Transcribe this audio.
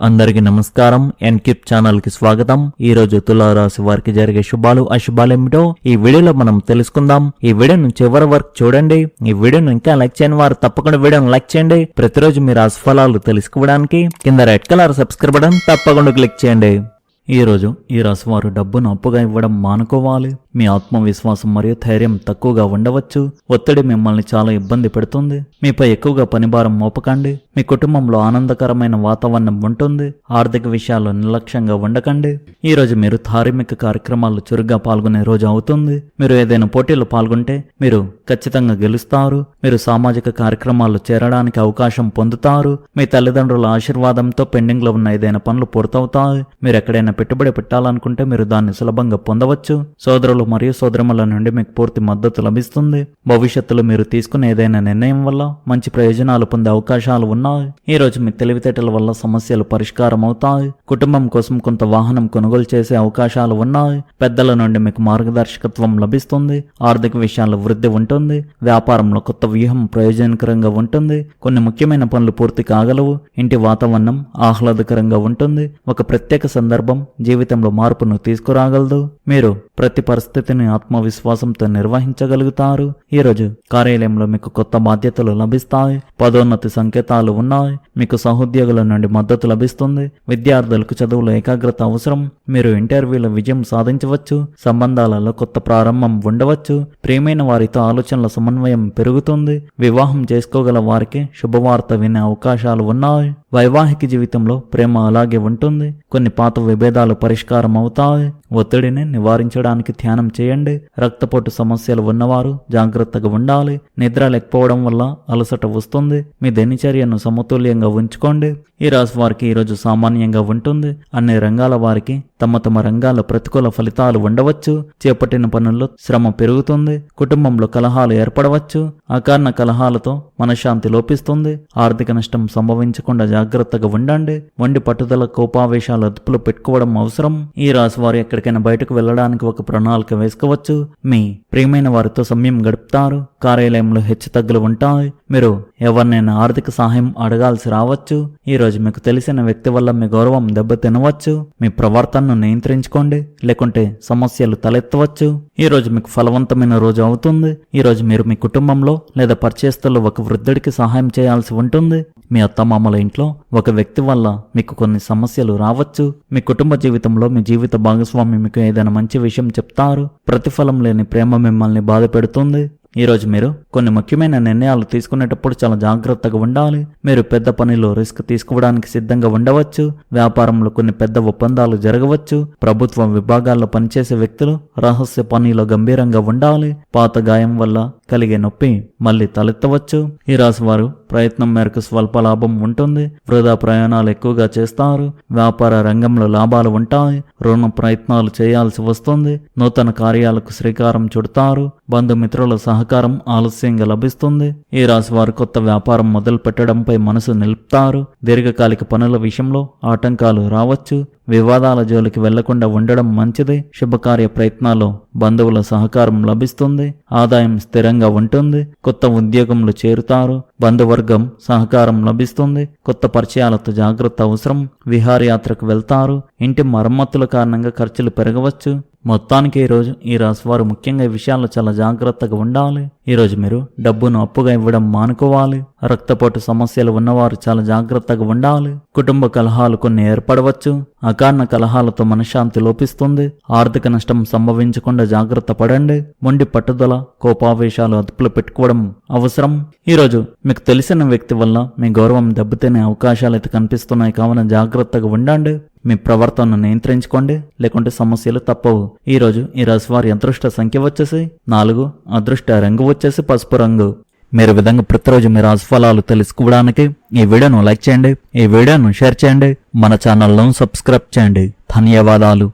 అందరికీ నమస్కారం. ఎన్కిప్ ఛానల్కి స్వాగతం. ఈ రోజు తులారాశి వారికి జరిగే శుభాలు అశుభాలు ఏమిటో ఈ వీడియోలో మనం తెలుసుకుందాం. ఈ వీడియోను చివరి వరకు చూడండి. ఈ వీడియోను ఇంకా లైక్ చేయని వారు తప్పకుండా వీడియోను లైక్ చేయండి. ప్రతిరోజు మీ రాశి ఫలాలు తెలుసుకోవడానికి కింద రెడ్ కలర్ సబ్స్క్రైబ్ బటన్ తప్పకుండా క్లిక్ చేయండి. ఈ రోజు ఈ రాశి వారు డబ్బును అప్పుగా ఇవ్వడం మానుకోవాలి. మీ ఆత్మవిశ్వాసం మరియు ధైర్యం తక్కువగా ఉండవచ్చు. ఒత్తిడి మిమ్మల్ని చాలా ఇబ్బంది పెడుతుంది. మీపై ఎక్కువగా పనిభారం మోపకండి. మీ కుటుంబంలో ఆనందకరమైన వాతావరణం ఉంటుంది. ఆర్థిక విషయాల్లో నిర్లక్ష్యంగా ఉండకండి. ఈ రోజు మీరు ధార్మిక కార్యక్రమాల్లో చురుగ్గా పాల్గొనే రోజు అవుతుంది. మీరు ఏదైనా పోటీలో పాల్గొంటే మీరు ఖచ్చితంగా గెలుస్తారు. మీరు సామాజిక కార్యక్రమాల్లో చేరడానికి అవకాశం పొందుతారు. మీ తల్లిదండ్రుల ఆశీర్వాదంతో పెండింగ్లో ఉన్న ఏదైనా పనులు పూర్తవుతాయి. మీరు ఎక్కడైనా పెట్టుబడి పెట్టాలనుకుంటే మీరు దాన్ని సులభంగా పొందవచ్చు. సోదరులు మరియు సోదరముల నుండి మీకు పూర్తి మద్దతు లభిస్తుంది. భవిష్యత్తులో మీరు తీసుకునే ఏదైనా నిర్ణయం వల్ల మంచి ప్రయోజనాలు పొందే అవకాశాలు ఉన్నాయి. ఈ రోజు మీ తెలివితేటల వల్ల సమస్యలు పరిష్కారం అవుతాయి కుటుంబం కోసం కొంత వాహనం కొనుగోలు చేసే అవకాశాలు ఉన్నాయి. పెద్దల నుండి మీకు మార్గదర్శకత్వం లభిస్తుంది. ఆర్థిక విషయాల్లో వృద్ధి ఉంటుంది. వ్యాపారంలో కొత్త వ్యూహం ప్రయోజనకరంగా ఉంటుంది. కొన్ని ముఖ్యమైన పనులు పూర్తి కాగలవు. ఇంటి వాతావరణం ఆహ్లాదకరంగా ఉంటుంది. ఒక ప్రత్యేక సందర్భం జీవితంలో మార్పును తీసుకురాగలదు. మీరు ప్రతి పరిస్థితి పరిస్థితిని ఆత్మవిశ్వాసంతో నిర్వహించగలుగుతారు. ఈరోజు కార్యాలయంలో మీకు కొత్త బాధ్యతలు లభిస్తాయి. పదోన్నతి సంకేతాలు ఉన్నాయి. మీకు సహోద్యోగుల నుండి మద్దతు లభిస్తుంది. విద్యార్థులకు చదువులో ఏకాగ్రత అవసరం. మీరు ఇంటర్వ్యూలో విజయం సాధించవచ్చు. సంబంధాలలో కొత్త ప్రారంభం ఉండవచ్చు. ప్రియమైన వారితో ఆలోచనల సమన్వయం పెరుగుతుంది. వివాహం చేసుకోగల వారికి శుభవార్త వినే అవకాశాలు ఉన్నాయి. వైవాహిక జీవితంలో ప్రేమ అలాగే ఉంటుంది. కొన్ని పాత విభేదాలు పరిష్కారం అవుతాయి ఒత్తిడిని నివారించడానికి ధ్యానం చేయండి. రక్తపోటు సమస్యలు ఉన్నవారు జాగ్రత్తగా ఉండాలి. నిద్ర లేకపోవడం వల్ల అలసట వస్తుంది. మీ దినచర్యను సమతుల్యంగా ఉంచుకోండి. ఈ రాశి వారికి ఈరోజు సామాన్యంగా ఉంటుంది. అన్ని రంగాల వారికి తమ తమ రంగాల ప్రతికూల ఫలితాలు ఉండవచ్చు. చేపట్టిన పనుల్లో శ్రమ పెరుగుతుంది. కుటుంబంలో కలహాలు ఏర్పడవచ్చు. అకారణ కలహాలతో మనశ్శాంతి లోపిస్తుంది. ఆర్థిక నష్టం సంభవించకుండా జాగ్రత్తగా ఉండండి. వండి పట్టుదల కోపావేశాలు అదుపులో పెట్టుకోవడం అవసరం. ఈ రాశి వారు ఎక్కడికైనా బయటకు వెళ్ళడానికి ఒక ప్రణాళిక వేసుకోవచ్చు. మీ ప్రియమైన వారితో సమయం గడుపుతారు. కార్యాలయంలో హెచ్చు తగ్గులు ఉంటాయి. మీరు ఎవరినైనా ఆర్థిక సహాయం అడగాల్సి రావచ్చు. ఈ రోజు మీకు తెలిసిన వ్యక్తి వల్ల మీ గౌరవం దెబ్బతినవచ్చు మీ ప్రవర్తనను నియంత్రించుకోండి. లేకుంటే సమస్యలు తలెత్తవచ్చు. ఈ రోజు మీకు ఫలవంతమైన రోజు అవుతుంది. ఈ రోజు మీరు మీ కుటుంబంలో లేదా పరిచయస్తుల్లో ఒక వృద్ధుడికి సహాయం చేయాల్సి ఉంటుంది. మీ అత్తమామల ఇంట్లో ఒక వ్యక్తి వల్ల మీకు కొన్ని సమస్యలు రావచ్చు. మీ కుటుంబ జీవితంలో మీ జీవిత భాగస్వామి మీకు ఏదైనా మంచి విషయం చెప్తారు. ప్రతిఫలం లేని ప్రేమ మిమ్మల్ని బాధ పెడుతుంది. ఈరోజు మీరు కొన్ని ముఖ్యమైన నిర్ణయాలు తీసుకునేటప్పుడు చాలా జాగ్రత్తగా ఉండాలి. మీరు పెద్ద పనిలో రిస్క్ తీసుకోవడానికి సిద్ధంగా ఉండవచ్చు. వ్యాపారంలో కొన్ని పెద్ద ఒప్పందాలు జరగవచ్చు. ప్రభుత్వ విభాగాల్లో పనిచేసే వ్యక్తులు రహస్య పనిలో గంభీరంగా ఉండాలి. పాత గాయం వల్ల కలిగే నొప్పి మళ్ళీ తలెత్తవచ్చు. ఈ రాశి వారు ప్రయత్నం మేరకు స్వల్ప లాభం ఉంటుంది. వృధా ప్రయాణాలు ఎక్కువగా చేస్తారు. వ్యాపార రంగంలో లాభాలు ఉంటాయి. రుణ ప్రయత్నాలు చేయాల్సి వస్తుంది. నూతన కార్యాలకు శ్రీకారం చుడతారు. బంధుమిత్రుల సహకారం ఆలస్యంగా లభిస్తుంది. ఈ రాశి వారు కొత్త వ్యాపారం మొదలు పెట్టడంపై మనసు నిలుపుతారు. దీర్ఘకాలిక పనుల విషయంలో ఆటంకాలు రావచ్చు. వివాదాల జోలికి వెళ్ళకుండా ఉండడం మంచిది. శుభకార్య ప్రయత్నాల్లో బంధువుల సహకారం లభిస్తుంది. ఆదాయం స్థిరంగా ఉంటుంది. కొత్త ఉద్యోగంలో చేరుతారు. బంధువర్గం సహకారం లభిస్తుంది. కొత్త పరిచయాలతో జాగ్రత్త అవసరం. విహారయాత్రకు వెళ్తారు. ఇంటి మరమ్మతుల కారణంగా ఖర్చులు పెరగవచ్చు. మొత్తానికి ఈ రోజు ఈ రాశివారు ముఖ్యంగా ఈ విషయాల్లో చాలా జాగ్రత్తగా ఉండాలి. ఈరోజు మీరు డబ్బును అప్పుగా ఇవ్వడం మానుకోవాలి. రక్తపోటు సమస్యలు ఉన్నవారు చాలా జాగ్రత్తగా ఉండాలి. కుటుంబ కలహాలు కొన్ని ఏర్పడవచ్చు. అకారణ కలహాలతో మనశ్శాంతి లోపిస్తుంది. ఆర్థిక నష్టం సంభవించకుండా జాగ్రత్త పడండి. మొండి పట్టుదల కోపావేశాలు అదుపులో పెట్టుకోవడం అవసరం. ఈరోజు మీకు తెలిసిన వ్యక్తి వల్ల మీ గౌరవం దెబ్బతినే అవకాశాలు అయితే కనిపిస్తున్నాయి. కావున జాగ్రత్తగా ఉండండి. మీ ప్రవర్తనను నియంత్రించుకోండి. లేకుంటే సమస్యలు తప్పవు. ఈరోజు ఈ రాశి వారి అదృష్ట సంఖ్య వచ్చేసి నాలుగు అదృష్ట రంగు వచ్చేసి పసుపు రంగు. మీరు విధంగా ప్రతిరోజు మీ రాశిఫలాలు తెలుసుకోవడానికి ఈ వీడియోను లైక్ చేయండి. ఈ వీడియోను షేర్ చేయండి. మన ఛానల్ను సబ్స్క్రైబ్ చేయండి. ధన్యవాదాలు.